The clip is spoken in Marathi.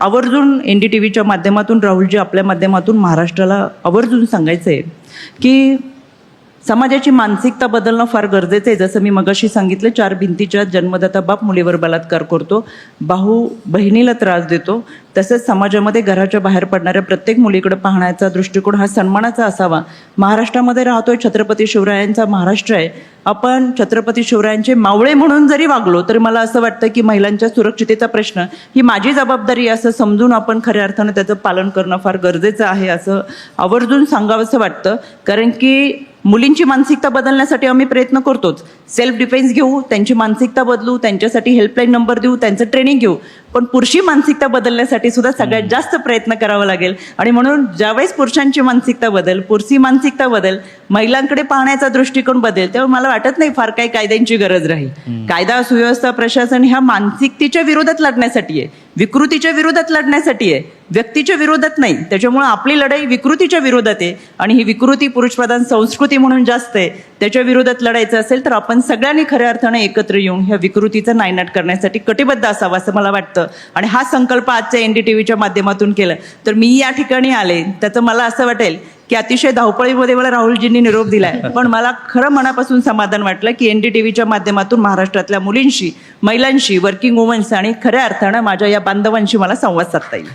आवर्जून एन डी टी व्हीच्या माध्यमातून राहुलजी आपल्या माध्यमातून महाराष्ट्राला आवर्जून सांगायचं आहे की समाजाची मानसिकता बदलणं फार गरजेचं आहे जसं मी मगाशी सांगितलं चार भिंतीच्या जन्मदाता बाप मुलीवर बलात्कार करतो भाऊ बहिणीला त्रास देतो तसंच समाजामध्ये घराच्या बाहेर पडणाऱ्या प्रत्येक मुलीकडे पाहण्याचा दृष्टिकोन हा सन्मानाचा असावा. महाराष्ट्रामध्ये राहतोय छत्रपती शिवरायांचा महाराष्ट्र आहे. आपण छत्रपती शिवरायांचे मावळे म्हणून जरी वागलो तरी मला असं वाटतं की महिलांच्या सुरक्षितेचा प्रश्न ही माझी जबाबदारी असं समजून आपण खऱ्या अर्थानं त्याचं पालन करणं फार गरजेचं आहे असं आवर्जून सांगावंसं वाटतं. कारण की मुलींची मानसिकता बदलण्यासाठी आम्ही प्रयत्न करतोच. सेल्फ डिफेन्स घेऊ त्यांची मानसिकता बदलू त्यांच्यासाठी हेल्पलाईन नंबर देऊ त्यांचं ट्रेनिंग घेऊ. पण पुरुषी मानसिकता बदलण्यासाठी सुद्धा सगळ्यात जास्त प्रयत्न करावा लागेल. आणि म्हणून ज्यावेळेस पुरुषांची मानसिकता बदल पुरुषी मानसिकता बदल महिलांकडे पाहण्याचा दृष्टिकोन बदल तेव्हा मला वाटत नाही फार काही कायद्यांची गरज राहील. कायदा सुव्यवस्था प्रशासन ह्या मानसिकतेच्या विरोधात लढण्यासाठी आहे. विकृतीच्या विरोधात लढण्यासाठी आहे. व्यक्तीच्या विरोधात नाही. त्याच्यामुळे आपली लढाई विकृतीच्या विरोधात आहे. आणि ही विकृती पुरुषप्रधान संस्कृती म्हणून जास्त आहे. त्याच्या विरोधात लढायचं असेल तर आपण सगळ्यांनी खऱ्या अर्थानं एकत्र येऊन ह्या विकृतीचा नायनाट करण्यासाठी कटिबद्ध असावा असं मला वाटतं. आणि हा संकल्प आजच्या एन डी टी व्हीच्या माध्यमातून केला. तर मी या ठिकाणी आले त्याचं मला असं वाटेल की अतिशय धावपळीमध्ये मला राहुलजींनी निरोप दिलाय. पण मला खरं मनापासून समाधान वाटलं की एन डी टी व्हीच्या माध्यमातून महाराष्ट्रातल्या मुलींशी महिलांशी वर्किंग वुमन्स आणि खऱ्या अर्थानं माझ्या या बांधवांशी मला संवाद साधता येईल.